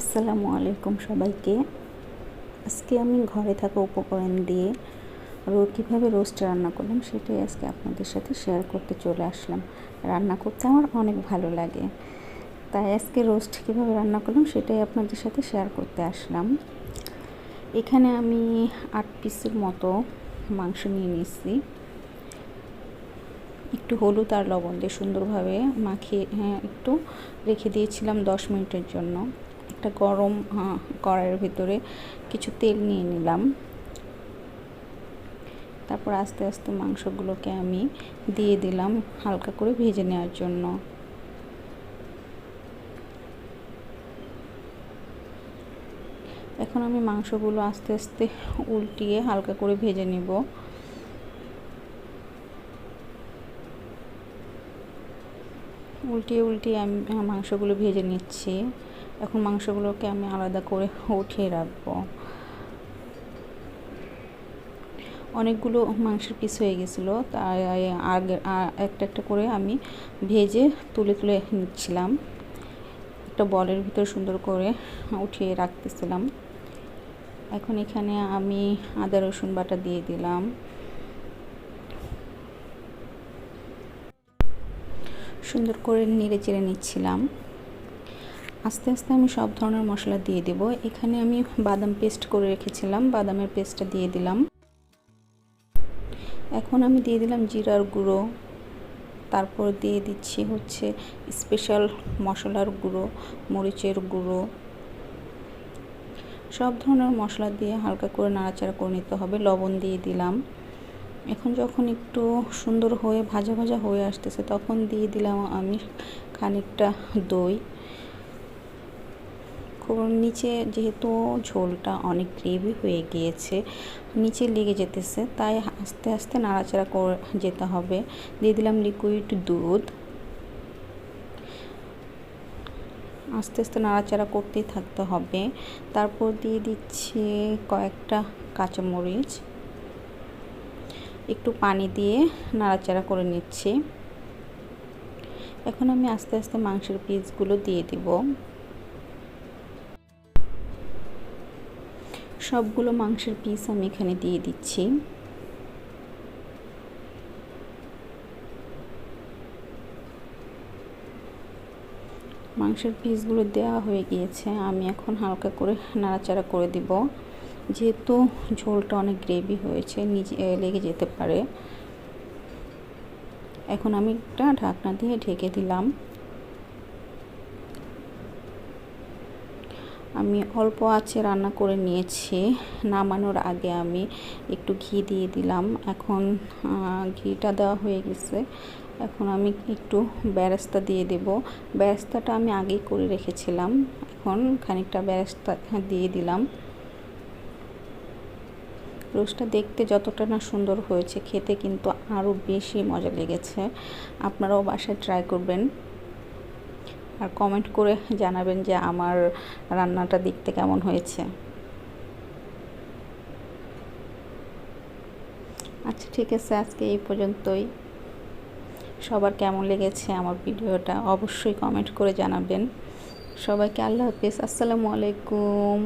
আসসালামু আলাইকুম সবাইকে। আজকে আমি ঘরে থাকা উপকরণ দিয়ে কীভাবে রোস্ট রান্না করলাম সেটাই আজকে আপনাদের সাথে শেয়ার করতে চলে আসলাম। রান্না করতে আমার অনেক ভালো লাগে। তাই আজকে রোস্ট কীভাবে রান্না করলাম সেটাই আপনাদের সাথে শেয়ার করতে আসলাম। এখানে আমি আট পিসের মতো মাংস নিয়ে নিচ্ছি একটু হলুদ আর লবণ দিয়ে সুন্দরভাবে মাখিয়ে হ্যাঁ, একটু রেখে দিয়েছিলাম দশ মিনিটের জন্য। একটা গরম কড়াইয়ের ভিতরে কিছু তেল নিয়ে নিলাম। তারপর আস্তে আস্তে মাংসগুলোকে আমি দিয়ে দিলাম হালকা করে ভেজে নেওয়ার জন্য। এখন আমি মাংসগুলো আস্তে আস্তে উল্টিয়ে হালকা করে ভেজে নিব। উল্টিয়ে উল্টিয়ে আমি মাংসগুলো ভেজে নিচ্ছি। এখন মাংসগুলোকে আমি আলাদা করে উঠিয়ে রাখব। অনেকগুলো মাংসের পিস হয়ে গেছিল, তাই আগে একটা একটা করে আমি ভেজে তুলে তুলে নিচ্ছিলাম। একটা বলের ভিতর সুন্দর করে উঠিয়ে রাখতেছিলাম। এখন এখানে আমি আদা রসুন বাটা দিয়ে দিলাম। সুন্দর করে নেড়ে চেড়ে নিচ্ছিলাম। আস্তে আস্তে আমি সব ধরনের মশলা দিয়ে দেব। এখানে আমি বাদাম পেস্ট করে রেখেছিলাম, বাদামের পেস্টটা দিয়ে দিলাম। এখন আমি দিয়ে দিলাম জিরার গুঁড়ো। তারপর দিয়ে দিচ্ছি হচ্ছে স্পেশাল মশলার গুঁড়ো, মরিচের গুঁড়ো। সব ধরনের মশলা দিয়ে হালকা করে নাড়াচাড়া করে নিতে হবে। লবণ দিয়ে দিলাম। এখন যখন একটু সুন্দর হয়ে, ভাজা ভাজা হয়ে আসতেছে, তখন দিয়ে দিলাম আমি খানিকটা দই। নিচে যেহেতু ঝোলটা অনেক গ্রেভি হয়ে গিয়েছে, নিচে লেগে যেতেছে, তাই আস্তে আস্তে নাড়াচাড়া করে যেতে হবে। দিয়ে দিলাম লিকুইড দুধ। আস্তে আস্তে নাড়াচাড়া করতেই থাকতে হবে। তারপর দিয়ে দিচ্ছি কয়েকটা কাঁচামরিচ। একটু পানি দিয়ে নাড়াচাড়া করে নিচ্ছি। এখন আমি আস্তে আস্তে মাংসের পিসগুলো দিয়ে দিব। সবগুলো মাংসের পিস আমি এখানে দিয়ে দিচ্ছি। মাংসের পিসগুলো দেওয়া হয়ে গিয়েছে, আমি এখন হালকা করে নাড়াচাড়া করে দিব। যেহেতু ঝোলটা অনেক গ্রেভি হয়েছে, নিজে লেগে যেতে পারে। এখন আমি একটা ঢাকনা দিয়ে ঢেকে দিলাম। আমি অল্প আছে রান্না করে নিয়েছি। নামানোর আগে আমি একটু ঘি দিয়ে দিলাম। এখন ঘিটা দেওয়া হয়ে গেছে। এখন আমি একটু ব্যারেস্তা দিয়ে দেব। ব্যারেস্তাটা আমি আগেই করে রেখেছিলাম। এখন খানিকটা ব্যারেস্তা দিয়ে দিলাম। রোস্টটা দেখতে যতটা না সুন্দর হয়েছে, খেতে কিন্তু আরও বেশি মজা লেগেছে। আপনারাও বাসায় ট্রাই করবেন। আর কমেন্ট করে জানাবেন যে আমার রান্নাটা দেখতে কেমন হয়েছে। আচ্ছা ঠিক আছে, আজকে এই পর্যন্তই। সবার কেমন লেগেছে আমার ভিডিওটা অবশ্যই কমেন্ট করে জানাবেন। সবাইকে আল্লাহ হাফিজ, আসসালামু আলাইকুম।